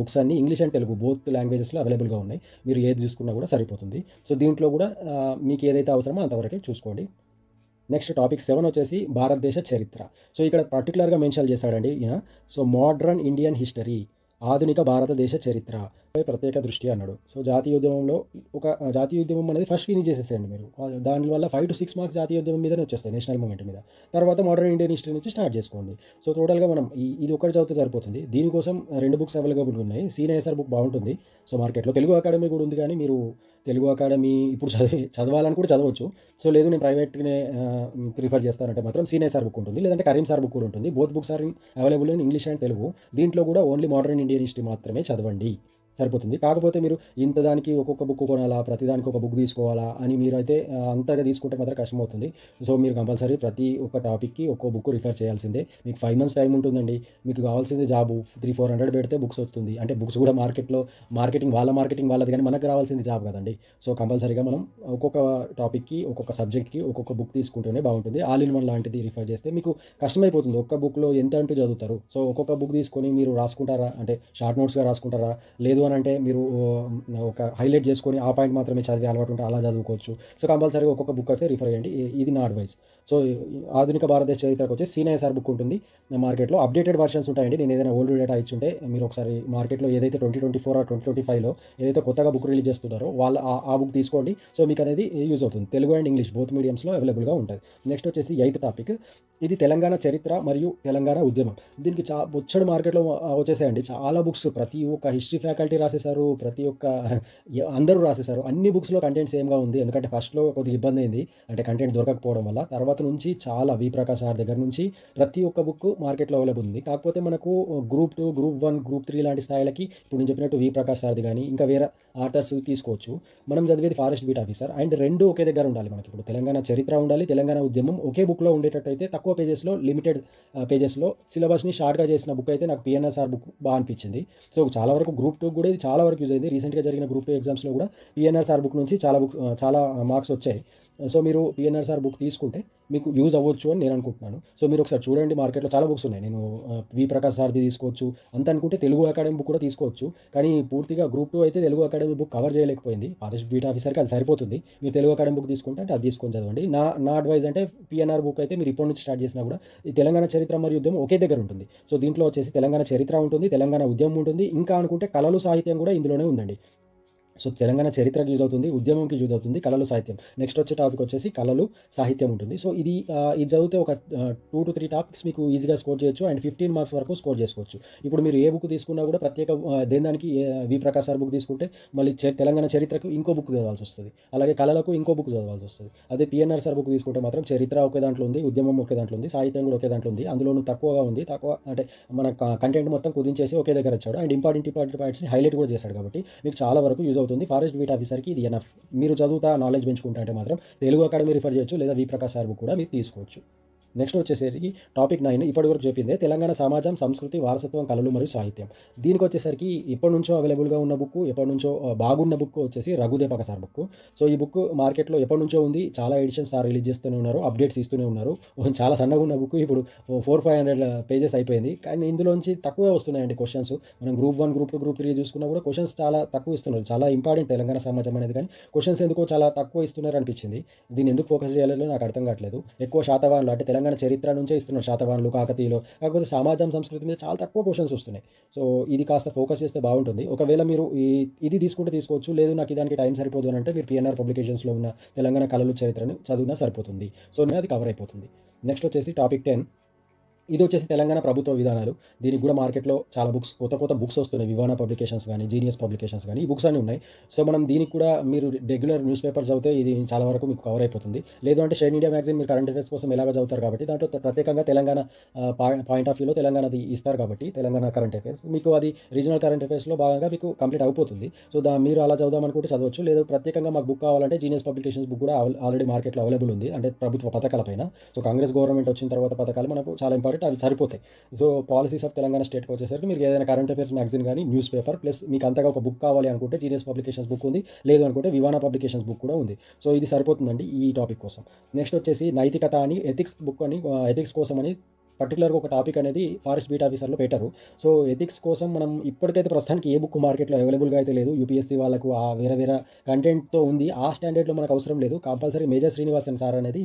బుక్స్ అన్ని ఇంగ్లీష్ అండ్ తెలుగు బోత్ లాంగ్వేజెస్లో అవైలబుల్గా ఉన్నాయి మీరు ఏది తీసుకున్నా కూడా సరిపోతుంది సో దీంట్లో కూడా మీకు ఏదైతే అవసరమో అంతవరకే చూసుకోండి నెక్స్ట్ టాపిక్ సెవెన్ వచ్చేసి భారతదేశ చరిత్ర సో ఇక్కడ పర్టికులర్గా మెన్షన్ చేశాడండి ఈయన సో మోడ్రన్ ఇండియన్ హిస్టరీ ఆధునిక భారతదేశ చరిత్ర ప్రత్యేక దృష్టి అన్నాడు సో జాతీయ ఉద్యమంలో ఒక జాతీయ ఉద్యమం అనేది ఫస్ట్ ఫినిష్ చేసేసేయండి మీరు దానివల్ల ఫైవ్ టు సిక్స్ మార్క్స్ జాతీయ ఉద్యమం మీదనే వచ్చేస్తాయి నేషనల్ మూమెంట్ మీద తర్వాత మోడర్న్ ఇండియన్ హిస్టరీ నుంచి స్టార్ట్ చేసుకోండి సో టోటల్గా మనం ఇది ఒకటి చదివితే సరిపోతుంది దీనికోసం రెండు బుక్స్ అవైలబుల్గా ఉన్నాయి సీనియర్ బుక్ బాగుంటుంది సో మార్కెట్లో తెలుగు అకాడమీ కూడా ఉంది కానీ మీరు తెలుగు అకాడమీ ఇప్పుడు చదివి చదవాలని కూడా చదవచ్చు సో లేదు నేను ప్రైవేట్గానే ప్రిఫర్ చేస్తానంటే మాత్రం సీనియర్ సార్ బుక్ ఉంటుంది లేదంటే కరీం సార్ బుక్ కూడా ఉంటుంది both books are available in English and Telugu దీంట్లో కూడా ఓన్లీ మోడర్న్ ఇండియన్ హిస్టరీ మాత్రమే చదవండి సరిపోతుంది కాకపోతే మీరు ఇంత దానికి ఒక్కొక్క బుక్ కొనాలా ప్రతిదానికి ఒక బుక్ తీసుకోవాలా అని మీరైతే అంతగా తీసుకుంటే మాత్రం కష్టమవుతుంది సో మీరు కంపల్సరీ ప్రతి ఒక్క టాపిక్కి ఒక్కో బుక్ రిఫర్ చేయాల్సిందే మీకు ఫైవ్ మంత్స్ టైం ఉంటుందండి మీకు కావాల్సింది జాబు త్రీ ఫోర్ హండ్రెడ్ పెడితే బుక్స్ వస్తుంది అంటే బుక్స్ కూడా మార్కెట్లో మార్కెటింగ్ వాళ్ళ మార్కెటింగ్ వాళ్ళది కానీ మనకు రావాల్సింది జాబ్ కదండి సో కంపల్సరీగా మనం ఒక్కొక్క టాపిక్కి ఒక్కొక్క సబ్జెక్ట్కి ఒక్కొక్క బుక్ తీసుకుంటేనే బాగుంటుంది ఆల్ ఇన్ వన్ లాంటిది రిఫర్ చేస్తే మీకు కష్టమైపోతుంది ఒక్క బుక్లో ఎంత అంటూ చదువుతారు సో ఒక్కొక్క బుక్ తీసుకొని మీరు రాసుకుంటారా అంటే షార్ట్ నోట్స్గా రాసుకుంటారా లేదు అని అంటే మీరు ఒక హైలైట్ చేసుకొని ఆ పాయింట్ మాత్రమే చదివే అలవాటు ఉంటే అలా చదువుకోవచ్చు సో కంపల్సరీగా ఒక్కొక్క బుక్ అయితే రిఫర్ చేయండి ఇది నా అడ్వైస్ సో ఆధునిక భారతదేశ చరిత్రకు వచ్చి సీనియర్ బుక్ ఉంటుంది మార్కెట్లో అప్డేటెడ్ వర్షన్స్ ఉంటాయండి నేను ఏదైనా ఓల్డ్ డేటా ఇచ్చుంటే మీరు ఒకసారి మార్కెట్లో ఏదైతే twenty twenty four or twenty twenty ఫైవ్లో ఏదైతే కొత్తగా బుక్ రిలీజ్ చేస్తున్నారో వాళ్ళు ఆ బుక్ తీసుకోండి సో మీకు అనేది యూజ్ అవుతుంది తెలుగు అండ్ ఇంగ్లీష్ బోత్ మీడియంస్లో అవైలబుల్గా ఉంటుంది నెక్స్ట్ వచ్చేసి ఎయిత్ టాపిక్ ఇది తెలంగాణ చరిత్ర మరియు తెలంగాణ ఉద్యమం దీనికి చా బొచ్చడు మార్కెట్లో వచ్చేసాయండి చాలా బుక్స్ ప్రతి ఒక్క హిస్టరీ ఫ్యాకల్టీ ఒకటి రాసేశారు ప్రతి ఒక్క (laughs) అందరూ రాసేశారు అన్ని బుక్స్లో కంటెంట్ సేమ్గా ఉంది ఎందుకంటే ఫస్ట్లో కొద్దిగా ఇబ్బంది అయింది అంటే కంటెంట్ దొరకకపోవడం వల్ల తర్వాత నుంచి చాలా వి ప్రకాష్ సార్ దగ్గర నుంచి ప్రతి ఒక్క బుక్ మార్కెట్లో అవైలబుల్ ఉంది కాకపోతే మనకు group two group one group three లాంటి స్థాయిలకి ఇప్పుడు నేను చెప్పినట్టు వి ప్రకాష్ సార్ది కానీ ఇంకా వేరే ఆర్థర్స్ తీసుకోవచ్చు మనం చదివేది ఫారెస్ట్ బీట్ ఆఫీసర్ అండ్ రెండు ఒకే దగ్గర ఉండాలి మనకి ఇప్పుడు తెలంగాణ చరిత్ర ఉండాలి తెలంగాణ ఉద్యమం ఒకే బుక్లో ఉండేటట్టు అయితే తక్కువ పేజెస్లో లిమిటెడ్ పేజెస్లో సిలబస్ని షార్ట్గా చేసిన బుక్ అయితే నాకు పిఎన్ఎస్ఆర్ బుక్ బాగా అనిపించింది సో చాలా వరకు గ్రూప్ టూ కూడా ఇది చాలా వరకు యూజ్ అయింది రీసెంట్గా జరిగిన గ్రూప్ టూ ఎగ్జామ్స్లో కూడా పిఎన్ఆర్సార్ బుక్ నుంచి చాలా బుక్ చాలా మార్క్స్ వచ్చాయి సో మీరు పిఎన్ఆర్సార్ బుక్ తీసుకుంటే మీకు యూజ్ అవ్వచ్చు అని నేను అనుకుంటున్నాను సో మీరు ఒకసారి చూడండి మార్కెట్లో చాలా బుక్స్ ఉన్నాయి నేను వి ప్రకాష్ సార్ది తీసుకోవచ్చు అంత అనుకుంటే తెలుగు అకాడమీ బుక్ కూడా తీసుకోవచ్చు కానీ పూర్తిగా గ్రూప్ టూ అయితే తెలుగు అకాడమీ బుక్ కవర్ చేయలేకపోయింది ఫారెస్ట్ బీట్ ఆఫీసర్కి అది సరిపోతుంది మీరు తెలుగు అకాడమీ బుక్ తీసుకుంటే అంటే అది తీసుకొని చదవండి నా నా అడ్వైజ్ అంటే పిఎన్ఆర్ బుక్ అయితే మీరు ఇప్పటి నుంచి స్టార్ట్ చేసినా కూడా ఈ తెలంగాణ చరిత్ర మరియు ఉద్యమం ఒకే దగ్గర ఉంటుంది సో దీంట్లో వచ్చేసి తెలంగాణ చరిత్ర ఉంటుంది తెలంగాణ ఉద్యమం ఉంటుంది ఇంకా అనుకుంటే కళలు సాహిత్యం సాహిత్యం కూడా ఇందులోనే ఉందండి సో తెలంగాణ చరిత్రకి యూజ్ అవుతుంది ఉద్యమంకి యూజ్ అవుతుంది కళలు సాహిత్యం నెక్స్ట్ వచ్చే టాపిక్ వచ్చేసి కళలు సాహిత్యం ఉంటుంది సో ఇది ఇది చదివితే ఒక టూ టు త్రీ టాపిక్స్ మీకు ఈజీగా స్కోర్ చేయొచ్చు అండ్ ఫిఫ్టీన్ మార్క్స్ వరకు స్కోర్ చేసుకోవచ్చు ఇప్పుడు మీరు ఏ బుక్ తీసుకున్నా కూడా ప్రత్యేక దేని దానికి వి ప్రకాశ్ సార్ బుక్ తీసుకుంటే మళ్ళీ తెలంగాణ చరిత్రకు ఇంకో బుక్ చదవాల్సి వస్తుంది అలాగే కళలకు ఇంకో బుక్ చదవాల్సి వస్తుంది అదే పిఎన్ఆర్ సార్ బుక్ తీసుకుంటే మాత్రం చరిత్ర ఒకే దాంట్లో ఉంది ఉద్యమం ఒకే దాంట్లో ఉంది సాహిత్యం కూడా ఒకే దాంట్లో ఉంది అందులోనూ తక్కువగా ఉంది తక్కువ అంటే మన కంటెంట్ మొత్తం కుదించేసి ఒకే దగ్గర వచ్చాడు అండ్ ఇంపార్టెంట్ ఇంపార్టెంట్ పాయింట్స్ని హైలైట్ కూడా చేశాడు కాబట్టి మీకు చాలా వరకు యూజ్ అవుతుంది ఫారెస్ట్ బీట్ ఆఫీసర్కి ఇది ఎనఫ్ మీరు చదువుతా నాలెడ్జ్ పెంచుకుంటా అంటే మాత్రం తెలుగు అకాడమీ రిఫర్ చేయొచ్చు లేదా వి ప్రకాశ్ సార్ కూడా మీరు తీసుకోవచ్చు నెక్స్ట్ వచ్చేసరికి టాపిక్ నైన్ ఇప్పటి వరకు చెప్పిందే తెలంగాణ సమాజం సంస్కృతి వారసత్వం కళలు మరియు సాహిత్యం దీనికి వచ్చేసరికి ఇప్పటి నుంచో అవైలబుల్గా ఉన్న బుక్ ఎప్పటి నుంచో బాగున్న బుక్ వచ్చేసి రఘుదేపక సార్ బుక్ సో ఈ బుక్ మార్కెట్లో ఎప్పటి నుంచో ఉంది చాలా ఎడిషన్స్ సార్ రిలీజ్ చేస్తూనే ఉన్నారు అప్డేట్స్ ఇస్తూనే ఉన్నారు చాలా సన్నగా ఉన్న బుక్ ఇప్పుడు ఫోర్ ఫైవ్ హండ్రెడ్ పేజెస్ అయిపోయింది కానీ ఇందులోంచి తక్కువే వస్తున్నాయండి క్వశ్చన్స్ మనం group one group two group three చూసుకున్నా కూడా క్వశ్చన్స్ చాలా తక్కువ ఇస్తున్నారు చాలా ఇంపార్టెంట్ తెలంగాణ సమాజం అనేది కానీ క్వశ్చన్స్ ఎందుకో చాలా తక్కువ ఇస్తున్నారు అనిపించింది దీన్ని ఎందుకు ఫోకస్ చేయాలో నాకు అర్థం కావట్లేదు ఎక్కువ శాతవాన్లు అంటే తెలంగాణ తెలంగాణ చరిత్ర నుంచే ఇస్తున్నారు శాతవాహనులు కాకతీయులు కాకపోతే సమాజం సంస్కృతి మీద చాలా తక్కువ క్వశ్చన్స్ వస్తున్నాయి సో ఇది కాస్త ఫోకస్ చేస్తే బాగుంటుంది ఒకవేళ మీరు ఈ ఇది తీసుకుంటే తీసుకోవచ్చు లేదు నాకు దానికి టైం సరిపోదు అని అంటే మీరు పిఎన్ఆర్ పబ్లికేషన్స్లో ఉన్న తెలంగాణ కళలు చరిత్రను చదివినా సరిపోతుంది సో నేను అది కవర్ అయిపోతుంది నెక్స్ట్ వచ్చేసి టాపిక్ టెన్ ఇది వచ్చేసి తెలంగాణ ప్రభుత్వ విధానాలు దీనికి కూడా మార్కెట్లో చాలా బుక్స్ కొత్త కొత్త బుక్స్ వస్తున్నాయి వివాన పబ్లికేషన్స్ కానీ జీనియస్ పబ్లికేషన్స్ కానీ ఈ బుక్స్ అన్నీ ఉన్నాయి సో మనం దీనికి కూడా మీరు రెగ్యులర్ న్యూస్ పేపర్స్ చదివితే ఇది చాలా వరకు మీకు కవర్ అయిపోతుంది లేదు అంటే షేర్ ఇండియా మ్యాగ్జిన్ మీరు కరెంట్ అఫేర్స్ కోసం ఎలాగో చదువుతారు కాబట్టి దాంట్లో ప్రత్యేకంగా తెలంగాణ పాయింట్ ఆఫ్ వ్యూలో అది ఇస్తారు కాబట్టి తెలంగాణ కరెంట్ అఫేర్స్ మీకు అది రీజనల్ కరెంట్ అఫేర్స్లో భాగంగా మీకు కంప్లీట్ అయిపోతుంది సో దా మీరు అలా చదుదాం అనుకుంటే చదవచ్చు లేదు ప్రత్యేకంగా మాకు బుక్ కావాలంటే జీనియస్ పబ్లికేషన్స్ బుక్ కూడా ఆల్రెడీ మార్కెట్లో అవైలబుల్ ఉంది అంటే ప్రభుత్వ పథకాలపైన సో కాంగ్రెస్ గవర్నమెంట్ వచ్చిన తర్వాత పథకాలు మనకు చాలా ఇంపార్టెంట్ కాబట్టి అవి సరిపోతాయి సో పాలసీస్ ఆఫ్ తెలంగాణ స్టేట్కి వచ్చేసరికి మీరు ఏదైనా కరెంట్ అఫేర్స్ మ్యాగజైన్ కానీ న్యూస్ పేపర్ ప్లస్ మీకు అంతగా ఒక బుక్ కావాలి అనుకుంటే జీనియస్ పబ్లికేషన్స్ బుక్ ఉంది లేదు అనుకుంటే వివాన పబ్లికేషన్స్ బుక్ కూడా ఉంది సో ఇది సరిపోతుందండి ఈ టాపిక్ కోసం నెక్స్ట్ వచ్చేసి నైతికత అని ఎథిక్స్ బుక్ అని ఎథిక్స్ uh, కోసం అని పర్టికులర్గా ఒక టాపిక్ అనేది ఫారెస్ట్ బీట్ ఆఫీసర్లో పెట్టారు సో ఎథిక్స్ కోసం మనం ఇప్పటికైతే ప్రస్తుతానికి ఏ బుక్ మార్కెట్లో అవైలబుల్గా అయితే లేదు యూపీఎస్సీ వాళ్ళకు ఆ వేరే వేరే కంటెంట్తో ఉంది ఆ స్టాండర్డ్లో మనకు అవసరం లేదు కంపల్సరీ మేజర్ శ్రీనివాసన్ సార్ అనేది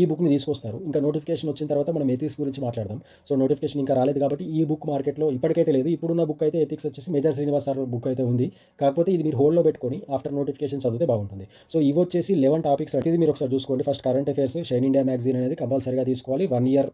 ఈ బుక్ని తీసుకొస్తారు ఇంకా నోటిఫికేషన్ వచ్చిన తర్వాత మనం ఎథిక్స్ గురించి మాట్లాడదాం సో నోటిఫికేషన్ ఇంకా రాలేదు కాబట్టి ఈ బుక్ మార్కెట్లో ఇప్పటికైతే లేదు ఇప్పుడున్న బుక్ అయితే ఎథిక్స్ వచ్చేసి మేజర్ శ్రీనివాస్ సార్ బుక్ అయితే ఉంది కాకపోతే ఇది మీరు హోల్డ్లో పెట్టుకొని ఆఫ్టర్ నోటిఫికేషన్ చదివితే బాగుంటుంది సో ఇవి వచ్చేసి లెవెన్ టాపిక్స్ అనేది మీరు ఒకసారి చూసుకోండి first current affairs shine India magazine అనేది కంపల్సరీగా తీసుకోవాలి వన్ ఇయర్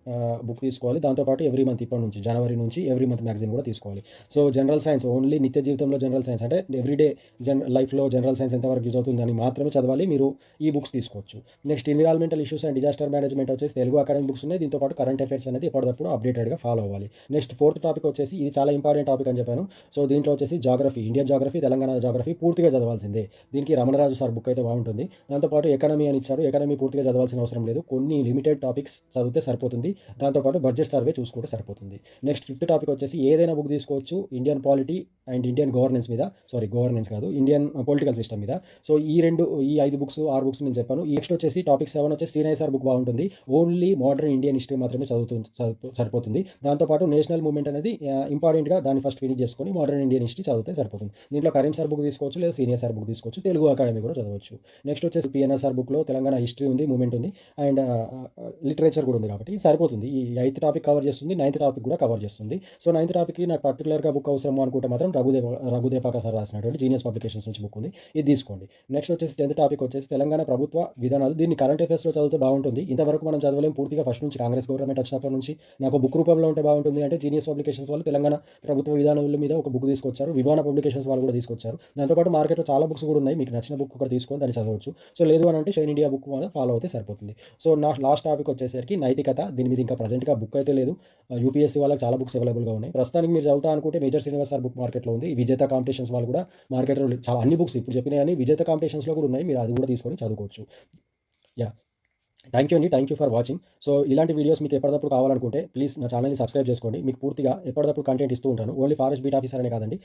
బుక్ తీసుకోవాలి తీసుకోవాలి దాంతోపాటు ఎవ్రీ మంత్ ఇప్పటి నుంచి జనవరి నుంచి ఎవ్రీ మంత్ మ్యాగజైన్ కూడా తీసుకోవాలి సో జనరల్ సైన్స్ ఓన్లీ నిత్య జీవితంలో జనరల్ సైన్స్ అంటే ఎవ్రీడే జన్ లైఫ్లో జనరల్ సైన్స్ ఎంతవరకు యూజ్ అవుతుంది అని మాత్రమే చదవాలి మీరు ఈ బుక్స్ తీసుకోవచ్చు next environmental issues and disaster management వచ్చేసి తెలుగు అకాడమిక్ బుక్స్ ఉన్నాయి దీంతో పాటు కరెంట్ అఫేర్స్ అనేది ఎప్పటికప్పుడు అప్డేటెడ్గా ఫాలో అవ్వాలి నెక్స్ట్ ఫోర్త్ టాపిక్ వచ్చేసి ఇది చాలా ఇంపార్టెంట్ టాపిక్ అని చెప్పాను సో దీంట్లో వచ్చేసి geography India geography Telangana geography పూర్తిగా చదవాల్సిందే దీనికి రమణరాజు సార్ బుక్ అయితే బాగుంటుంది దాంతోపాటు ఎకనమీ అని ఇచ్చారు ఎకనమీ పూర్తిగా చదవాల్సిన అవసరం లేదు కొన్ని లిమిటెడ్ టాపిక్స్ చదివితే సరిపోతుంది దాంతోపాటు బడ్జెట్ సర్వే చూసుకుంటే సరిపోతుంది నెక్స్ట్ ఫిఫ్త్ టాపిక్ వచ్చేసి ఏదైనా బుక్ తీసుకోవచ్చు Indian polity and Indian governance మీద సారీ గవర్నెన్స్ కాదు ఇండియన్ పొలిటికల్ సిస్టమ్ మీద సో ఈ రెండు ఈ ఐదు బుక్స్ ఆరు బుక్స్ నేను చెప్పాను నెక్స్ట్ వచ్చేసి టాపిక్ సెవెన్ వచ్చేసి సీనియర్ సార్ బుక్ బాగుంటుంది ఓన్లీ మోడర్న్ ఇండియన్ హిస్టరీ మాత్రమే చదువుతు సరిపోతుంది దాంతోపాటు నేషనల్ మూవ్మెంట్ అనేది ఇంపార్టెంట్గా దాన్ని ఫస్ట్ ఫినిష్ చేసుకొని మోడర్న్ ఇండియన్ హిస్టరీ చదివితే సరిపోతుంది దీంట్లో కరీం సార్ బుక్ తీసుకోవచ్చు లేదా సీనియర్ సార్ బుక్ తీసుకోవచ్చు తెలుగు అకాడమీ కూడా చదవచ్చు నెక్స్ట్ వచ్చేసి పిఎన్ఆర్ సార్ బుక్లో తెలంగాణ హిస్టరీ ఉంది మూమెంట్ ఉంది అండ్ లిటరేచర్ కూడా ఉంది కాబట్టి సరిపోతుంది ఈ ఐదు ఎయిత్ టాపిక్ కవర్ చేస్తుంది నైన్త్ టాపిక్ కూడా కవర్ చేస్తుంది సో నైన్త్ టాపిక్కి నాకు పర్టికులర్గా బుక్ అవసరం అనుకుంటే మాత్రం రఘుదేవ రఘుదేపాక సార్ రాసినటువంటి జీనియస్ పబ్లికేషన్స్ నుంచి బుక్ ఉంది ఇది తీసుకోండి నెక్స్ట్ వచ్చేసి టెన్త్ టాపిక్ వచ్చేసి తెలంగాణ ప్రభుత్వ విధానాలు దీన్ని కరెంట్ అఫేర్స్లో చదివితే బాగుంటుంది ఇంతవరకు మనం చదవలేం పూర్తిగా ఫస్ట్ నుంచి కాంగ్రెస్ గవర్నమెంట్ వచ్చినప్పటి నుంచి నాకు బుక్ రూపంలో ఉంటే బాగుంటుంది అంటే జీనియస్ పబ్లికేషన్స్ వాళ్ళు తెలంగాణ ప్రభుత్వ విధానాల మీద ఒక బుక్ తీసుకొచ్చారు విమాన పబ్లికేషన్స్ వాళ్ళు కూడా తీసుకొచ్చారు దాంతోపాటు మార్కెట్లో చాలా బుక్స్ కూడా ఉన్నాయి మీకు నచ్చిన బుక్ ఒకటి తీసుకొని దాన్ని చదవచ్చు సో లేదు అని అంటే షైన్ ఇండియా బుక్ ఫాలో అయితే సరిపోతుంది సో నా లాస్ట్ టాపిక్ వచ్చేసరికి నైతికత దీని మీద ఇంకా ప్రజెంట్గా బుక్ బుక్ అయితే లేదు యూపీఎస్సీ వాళ్ళకి చాలా బుక్స్ అవైలబుల్గా ఉన్నాయి ప్రస్తుతానికి మీరు చదువుతా అనుకుంటే మేజర్ శ్రీనివాస్ సార్ బుక్ మార్కెట్లో ఉంది విజేత కాంపిటీషన్స్ వాళ్ళు కూడా మార్కెట్లో చాలా అన్ని బుక్స్ ఇప్పుడు చెప్పినాయి విజేత కాంపిటీషన్స్లో కూడా ఉన్నాయి మీరు అది కూడా తీసుకొని చదువుకోవచ్చు యా థ్యాంక్ యూ అండి thank you for watching so ఇలాంటి వీడియోస్ మీకు ఎప్పటికప్పుడు కావాలనుకుంటే ప్లీజ్ నా ఛానల్ని సబ్స్క్రైబ్ చేసుకోండి మీకు పూర్తిగా ఎప్పటికప్పుడు కంటెంట్ ఇస్తూ ఉంటాను ఓన్లీ ఫారెస్ట్ బీట్ ఆఫీసర్ అనే కాదండి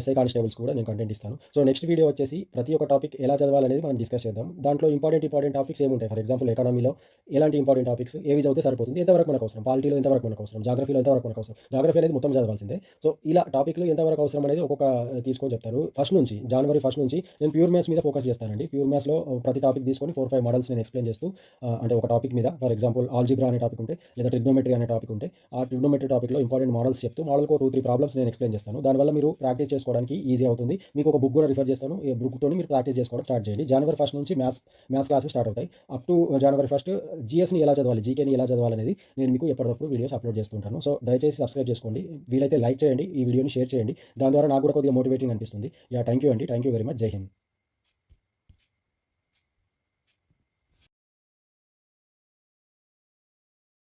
ఎస్ఐ కానిస్టేబుల్స్ కూడా నేను కంటెంట్ ఇస్తాను సో నెక్స్ట్ వీడియో వచ్చేసి ప్రతి ఒక్క టాపిక్ ఎలా చదవాలనేది మనం డిస్కస్ చేద్దాం దాంట్లో ఇంపార్టెంట్ ఇంపార్టెంట్ టాపిక్స్ ఏముంటాయి ఫర్ ఎగ్జాంపుల్ ఎకానమీలో ఎలాంటి ఇంపార్టెంట్ టాపిక్స్ ఏవి చదివితే సరిపోతుంది ఎంతవరకు మనకు అవసరం పాలిటీలో ఎంతవరకు మనకు అవసరం జాగ్రఫీలో ఎంతవరకు మనకు అవసరం జాగ్రఫీ అనేది మొత్తం చదవాల్సిందే సో ఇలా టాపిక్లు ఎంతవరకు అవసరం అనేది ఒక్కొక్క తీసుకొని చెప్తారు ఫస్ట్ నుంచి జనవరి ఫస్ట్ నుంచి నేను ప్యూర్ మ్యాథ్స్ మీద ఫోకస్ చేస్తానండి ప్యూర్ మ్యాథ్స్లో ప్రతి టాపిక్ తీసుకొని ఫోర్ ఫైవ్ మోడల్స్ నేను ఎక్స్ప్లెయిన్ చేస్తూ అంటే ఒక టాపిక్ మీద ఫర్ ఎగ్జాంపుల్ ఆల్జిబ్రా అనే టాపిక్ ఉంటే లేదా ట్రిగ్నోమెట్రీ అనే టాపిక్ ఉంటే ఆ ట్రిగ్నోమెట్రీ టాపిక్లో ఇంపార్టెంట్ మోడల్స్ చెప్తూ మోడల్కో టూ త్రీ ప్రాబ్లమ్స్ నేను ఎక్స్ప్లెయిన్ చేస్తాను దానివల్ల మీరు ప్రాక్టీస్ చేసుకోవడానికి ఈజీ అవుతుంది మీకు ఒక బుక్ కూడా రిఫర్ చేస్తాను ఈ బుక్తో మీరు ప్రాక్టీస్ చేసుకోవడం స్టార్ట్ చేయండి జనవరి ఫస్ట్ నుంచి మ్యాథ్స్ మ్యాథ్స్ క్లాసెస్ స్టార్ట్ అవుతాయి అప్ టు జనవరి ఫస్ట్ జీఎస్ని ఎలా చదవాలి జీకేని ఎలా చదవాలనేది నేను మీకు ఎప్పటికప్పుడు వీడియోస్ అప్లోడ్ చేస్తుంటాను సో దయచేసి సబ్స్క్రైబ్ చేసుకోండి వీలైతే లైక్ చేయండి ఈ వీడియోని షేర్ చేయండి దాని ద్వారా నాకు కూడా కొద్దిగా మోటివేటింగ్ అనిపిస్తుంది యా థ్యాంక్ యూ అండి థ్యాంక్ యూ వెరీ మచ్ జై హింద్